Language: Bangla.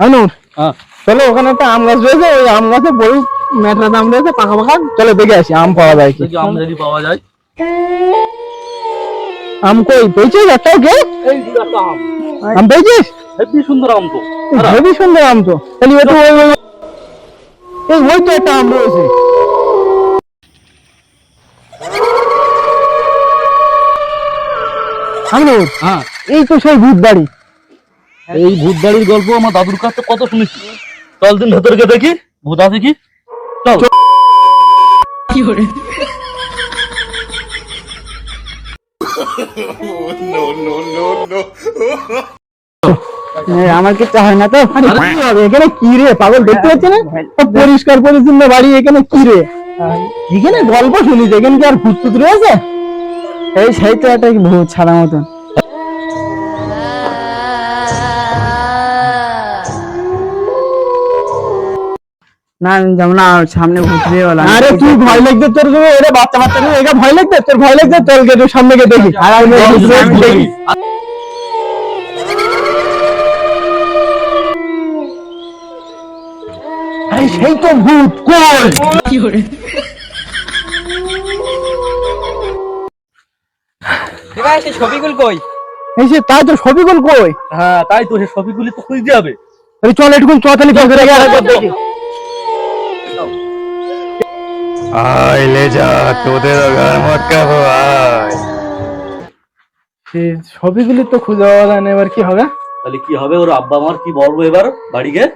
আনু হ্যাঁ। চলো ওখানে একটা আম গাছ রয়েছে ওই আম গাছে বড় মেটরা আম রয়েছে পাকা পাকা। চলো দেখে আসি আম পাওয়া যায় কি। আম যদি পাওয়া যায়। আম কই? পেয়েছিস একটাও কে আম। আম পেয়েছিস? হেবি সুন্দর আম তো। হেবি সুন্দর আম তো। তাহলে ওই ওই এই ওই তো একটা আম রয়েছে। হ্যাঁ। এই তো সেই ভূত বাড়ি। এই ভূত বাড়ির গল্প আমার দাদুর কাছে কত শুনেছি। চল দিন ভেতরে গিয়ে দেখি। ভূত আছে কি? চল। আমার কিছু হয় না তো? কি হবে? এখানে কি রে? পাগল দেখতে পাচ্ছি না? পরিষ্কার পরিচ্ছন্ন বাড়ি এখানে কি রে? এখানে গল্প শুনিস এখানে কি আর ভূত রয়েছে? এই সেই তো একটা ভূত ছাড়া মতন। না আমি যাব না সামনে ভূত বলা আরে তুই ভয় লাগবে তোর জন্য এরা বাচ্চা বাচ্চা নিয়ে একা ভয় লাগবে তোর ভয় লাগবে তোর গেটে সামনে গিয়ে দেখি। আর আমি আমি দেখি। আরে সেই তো ভূত কই? ছবিগুলো কই? এই সে তাই তো ছবিগুলো কই? হ্যাঁ তাই তো সে ছবিগুলি তো খুঁজতে হবে চল চতালি চল করে দেখি। আয় ले যা তোদের ঘর মত কাবো আয় সে ছবিগুলি তো খুঁজে পাওয়া যায় না এবার কি হবে? তাহলে কি হবে? ওর আব্বা আমার কি বলব এবার বাড়ি গিয়ে?